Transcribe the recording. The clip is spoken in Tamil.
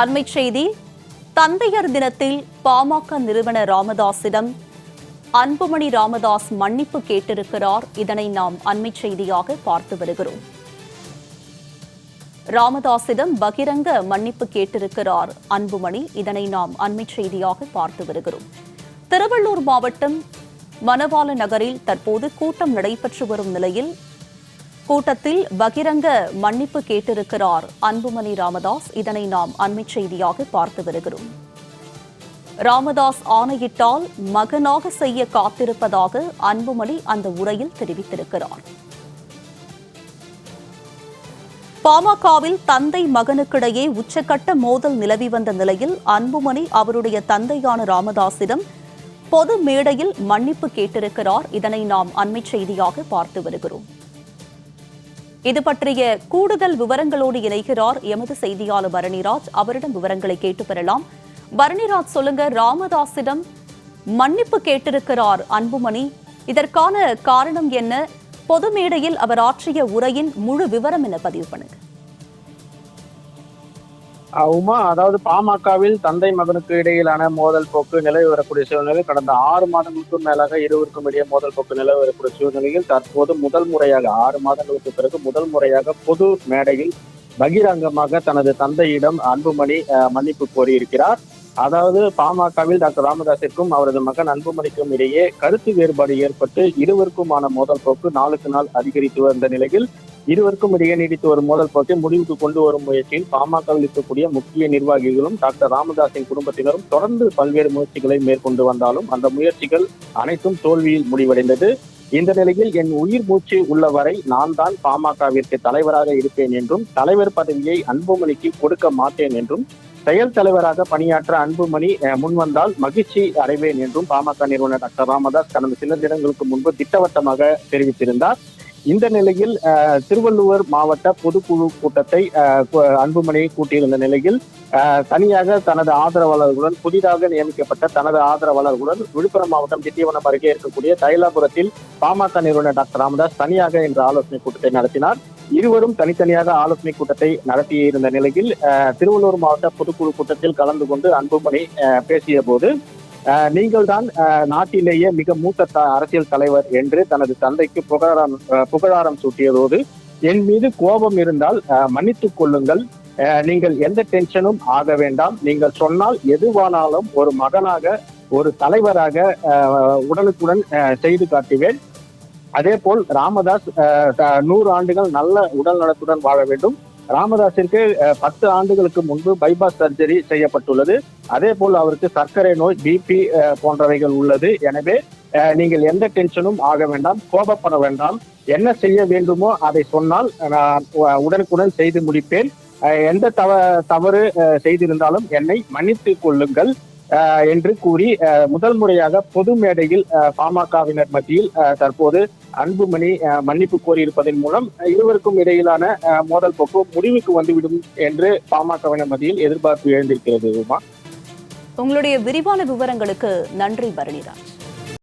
அண்மை செய்தி தந்தையர் தினத்தில் பாமக நிறுவனர் ராமதாஸிடம் அன்புமணி ராமதாஸ் மன்னிப்பு கேட்டிருக்கிறார். இதனை நாம் அண்மை செய்தியாக பார்த்து வருகிறோம். ராமதாஸிடம் பகிரங்க மன்னிப்பு கேட்டிருக்கிறார் அன்புமணி. இதனை நாம் அண்மை செய்தியாக பார்த்து வருகிறோம். திருவள்ளூர் மாவட்டம் மணவாள நகரில் தற்போது கூட்டம் நடைபெற்று வரும் நிலையில் கூட்டத்தில் பகிரங்க மன்னிப்பு கேட்டிருக்கிறார் அன்புமணி ராமதாஸ். இதனை நாம் அண்மை செய்தியாக பார்த்து வருகிறோம். ராமதாஸ் ஆணையிட்டால் மகனாக செய்ய காத்திருப்பதாக அன்புமணி அந்த உரையில் தெரிவித்திருக்கிறார். பாமகவில் தந்தை மகனுக்கிடையே உச்சக்கட்ட மோதல் நிலவி வந்த நிலையில் அன்புமணி அவருடைய தந்தையான ராமதாசிடம் பொது மேடையில் மன்னிப்பு கேட்டிருக்கிறார். இதனை நாம் அண்மை செய்தியாக பார்த்து வருகிறோம். இது பற்றிய கூடுதல் விவரங்களோடு இணைகிறார் எமது செய்தியாளர் பரணிராஜ். அவரிடம் விவரங்களை கேட்டு பெறலாம். பரணிராஜ் சொல்லுங்க ராமதாஸிடம் மன்னிப்பு கேட்டிருக்கிறார் அன்புமணி. இதற்கான காரணம் என்ன? பொது மேடையில் அவர் ஆற்றிய உரையின் முழு விவரம் என பதிவு பண்ணுங்க. உமா அதாவது பாமகவில் தந்தை மகனுக்கு இடையிலான மோதல் போக்கு நிலவி வரக்கூடிய சூழ்நிலை கடந்த ஆறு மாதங்களுக்கும் மேலாக இருவருக்கும் இடையே மோதல் போக்கு நிலவி வரக்கூடிய சூழ்நிலையில் தற்போது முதல் முறையாக ஆறு மாதங்களுக்கு பிறகு முதல் முறையாக பொது மேடையில் பகிரங்கமாக தனது தந்தையிடம் அன்புமணி மன்னிப்பு கோரியிருக்கிறார். அதாவது பாமகவில் டாக்டர் ராமதாசிற்கும் அவரது மகன் அன்புமணிக்கும் இடையே கருத்து வேறுபாடு ஏற்பட்டு இருவருக்குமான மோதல் போக்கு நாளுக்கு நாள் அதிகரித்து வந்த நிலையில் இருவருக்கும் இடையே நீடித்து வரும் மோதல் போக்கை முடிவுக்கு கொண்டு வரும் முயற்சியில் பாமகவில் இருக்கக்கூடிய முக்கிய நிர்வாகிகளும் டாக்டர் ராமதாஸின் குடும்பத்தினரும் தொடர்ந்து பல்வேறு முயற்சிகளை மேற்கொண்டு வந்தாலும் அந்த முயற்சிகள் அனைத்தும் தோல்வியில் முடிவடைந்தது. இந்த நிலையில் என் உயிர் மூச்சு உள்ளவரை நான் தான் பாமகவிற்கு தலைவராக இருப்பேன் என்றும் தலைவர் பதவியை அன்புமணிக்கு கொடுக்க மாட்டேன் என்றும் செயல் தலைவராக பணியாற்ற அன்புமணி முன்வந்தால் மகிழ்ச்சி அடைவேன் என்றும் பாமக நிறுவனர் டாக்டர் ராமதாஸ் கடந்த சில தினங்களுக்கு முன்பு திட்டவட்டமாக தெரிவித்திருந்தார். இந்த நிலையில் திருவள்ளுவர் மாவட்ட பொதுக்குழு கூட்டத்தை அன்புமணி கூட்டியிருந்த நிலையில் தனியாக தனது ஆதரவாளர்களுடன் புதிதாக நியமிக்கப்பட்ட தனது ஆதரவாளர்களுடன் விழுப்புரம் மாவட்டம் திட்டியவனம் அருகே இருக்கக்கூடிய தைலாபுரத்தில் பாமக நிறுவனர் டாக்டர் ராமதாஸ் தனியாக இன்று ஆலோசனை கூட்டத்தை நடத்தினார். இருவரும் தனித்தனியாக ஆலோசனை கூட்டத்தை நடத்தியிருந்த நிலையில் திருவள்ளூர் மாவட்ட பொதுக்குழு கூட்டத்தில் கலந்து கொண்டு அன்புமணி பேசிய போது நீங்கள் தான் நாட்டிலேயே மிக மூத்த த- அரசியல் தலைவர் என்று தனது தந்தைக்கு புகழாரம் புகழாரம் சூட்டியதோடு என் மீது கோபம் இருந்தால் மன்னித்துக் கொள்ளுங்கள். அஹ், நீங்கள் எந்த டென்ஷனும் ஆக வேண்டாம். நீங்கள் சொன்னால் எதுவானாலும் ஒரு மகனாக ஒரு தலைவராக அஹ், உடனுக்குடன் செய்து காட்டுவேன். அதே போல் ராமதாஸ் அஹ், நூறு ஆண்டுகள் நல்ல உடல் நலத்துடன் வாழ வேண்டும். ராமதாஸிற்கு பத்து ஆண்டுகளுக்கு முன்பு பைபாஸ் சர்ஜரி செய்யப்பட்டுள்ளது. அதே போல் அவருக்கு சர்க்கரை நோய் பிபி போன்றவைகள் உள்ளது. எனவே நீங்கள் எந்த டென்ஷனும் ஆக வேண்டாம் கோபப்பட வேண்டாம். என்ன செய்ய வேண்டுமோ அதை சொன்னால் நான் உடனுக்குடன் செய்து முடிப்பேன். எந்த தவ தவறு செய்திருந்தாலும் என்னை மன்னித்துக் கொள்ளுங்கள். என்று கூறி அஹ், முதல் முறையாக பொது மேடையில் பாமகவினர் மத்தியில் அஹ், தற்போது அன்புமணி மன்னிப்பு கோரியிருப்பதன் மூலம் இருவருக்கும் இடையிலான அஹ், மோதல் போக்கு முடிவுக்கு வந்துவிடும் என்று பாமகவினர் மத்தியில் எதிர்பார்ப்பு எழுந்திருக்கிறது உமா. உங்களுடைய விரிவான விவரங்களுக்கு நன்றி பரணிராஜ்.